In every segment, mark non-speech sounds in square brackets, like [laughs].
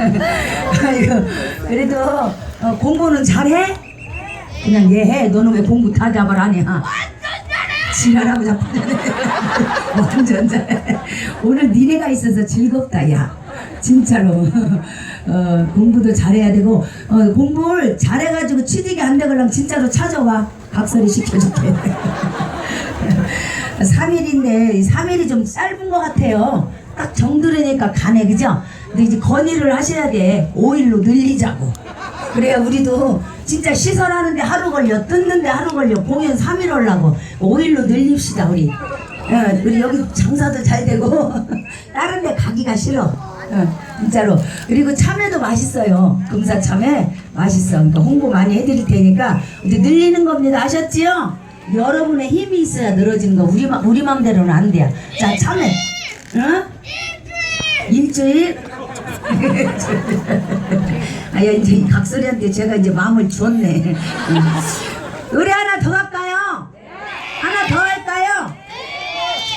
아이고, 그래도 어, 공부는 잘해? 그냥 얘해. 너는 왜 공부 다 잡을 하냐? 지랄하고 자꾸. 완전 [laughs] 잘해. 오늘 니네가 있어서 즐겁다, 야. 진짜로. [laughs] 어, 공부도 잘해야 되고, 어, 공부를 잘해가지고 취직이 안 되려면 진짜로 찾아와. 각설이 시켜줄게. [laughs] 3일인데 3일이 좀 짧은 것 같아요. 딱 정들으니까 가네 그죠? 근데 이제 건의를 하셔야 돼. 5일로 늘리자고. 그래야 우리도 진짜 시설하는데 하루 걸려 뜯는데 하루 걸려 공연 3일 하려고 5일로 늘립시다 우리. 어, 우리 여기 장사도 잘 되고 [laughs] 다른 데 가기가 싫어. 어, 진짜로. 그리고 참외도 맛있어요. 금사 참외 맛있어. 그러니까 홍보 많이 해드릴 테니까 이제 늘리는 겁니다. 아셨지요? 여러분의 힘이 있어야 늘어지는 거. 우리 마, 우리 맘대로는 안 돼요. 자 참외. 응? 일주일. [laughs] 아, 야, 이제 이 각설이한테 제가 이제 마음을 줬네. 응. 노래 하나 더 할까요? 하나 더 할까요?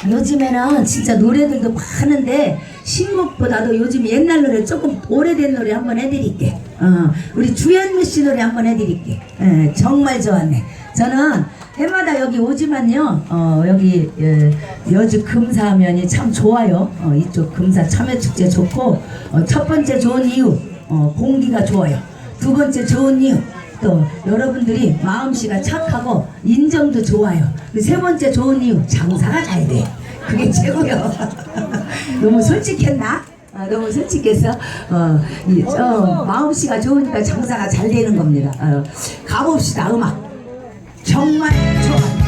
요즘에는 진짜 노래들도 많은데 신곡보다도 요즘 옛날 노래 조금 오래된 노래 한번 해드릴게. 어, 우리 주현미 씨 노래 한번 해드릴게. 예, 정말 좋았네. 저는 해마다 여기 오지만요. 어, 여기 예, 여주 금사면이 참 좋아요. 어, 이쪽 금사 참외축제 좋고 어, 첫 번째 좋은 이유 어, 공기가 좋아요. 두 번째 좋은 이유 또 여러분들이 마음씨가 착하고 인정도 좋아요. 그세 번째 좋은 이유 장사가 잘 돼. 그게 최고요. [laughs] 너무 솔직했나? 아, 너무 솔직해서 어, 이, 어, 마음씨가 좋으니까 장사가 잘 되는 겁니다. 어, 가봅시다 음악. 정말 좋아.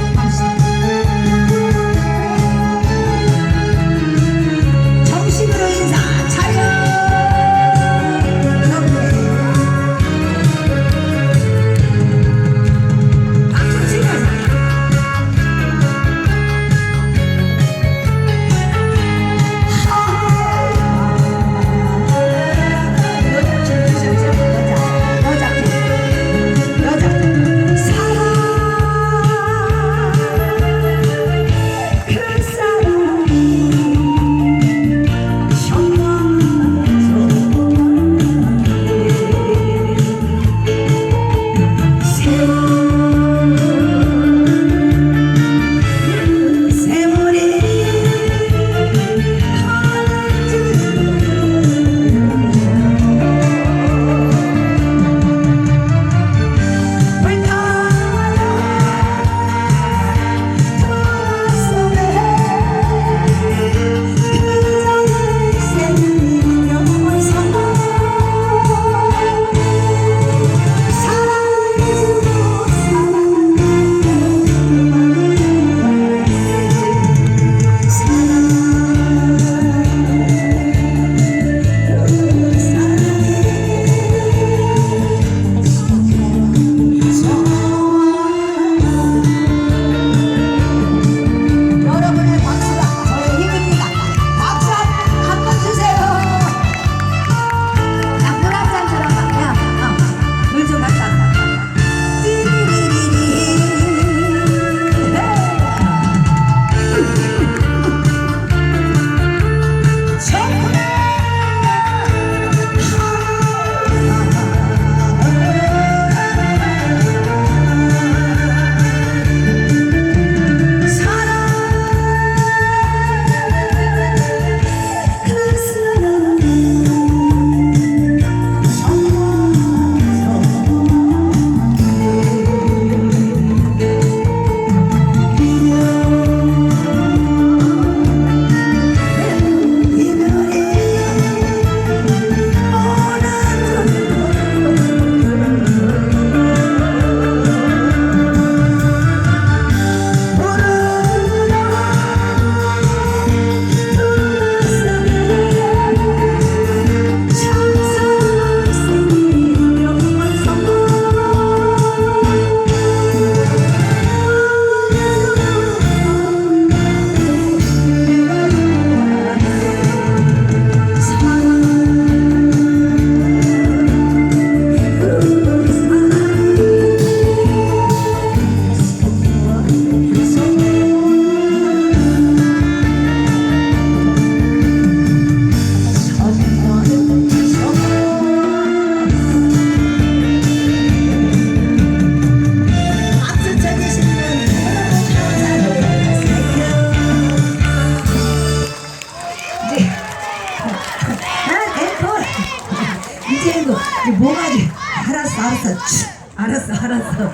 뭐가지? 알았어, 알았어. 치, 알았어, 알았어.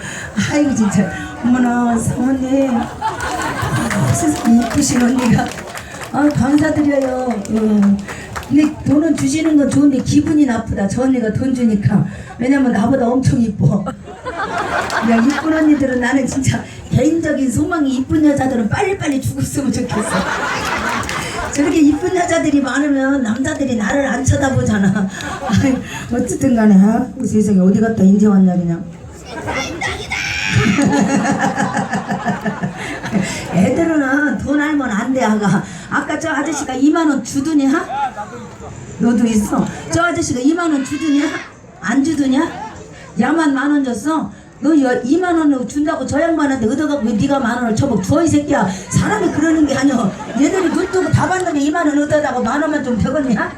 아이고 진짜. 어머나 사모님. 아, 세상에 이쁘신 언니가. 아 감사드려요. 음. 근데 돈은 주시는 건 좋은데 기분이 나쁘다. 저 언니가 돈 주니까. 왜냐면 나보다 엄청 이뻐. 야 이쁜 언니들은 나는 진짜 개인적인 소망이 이쁜 여자들은 빨리빨리 죽었으면 좋겠어. 저렇게 이쁜 여자들이 많으면 남자들이 나를 안 쳐다보잖아. [laughs] 어쨌든 간에 아, 세상에 어디 갔다 인제 왔냐 그냥. [laughs] 애들은 돈 알면 안 돼 아가. 아까 저 아저씨가 2만 원 주더냐? 너도 있어. 저 아저씨가 2만 원 주더냐? 안 주더냐? 야만 만 원 줬어? 너 2만 원을 준다고 저 양반한테 얻어갖고 왜 네가 만 원을 쳐먹 줘 이 새끼야. 사람이 그러는 게 아니야 얘들이 눈 뜨고 다 봤는데 2만 원 얻어다고 만 원만 좀 적었냐?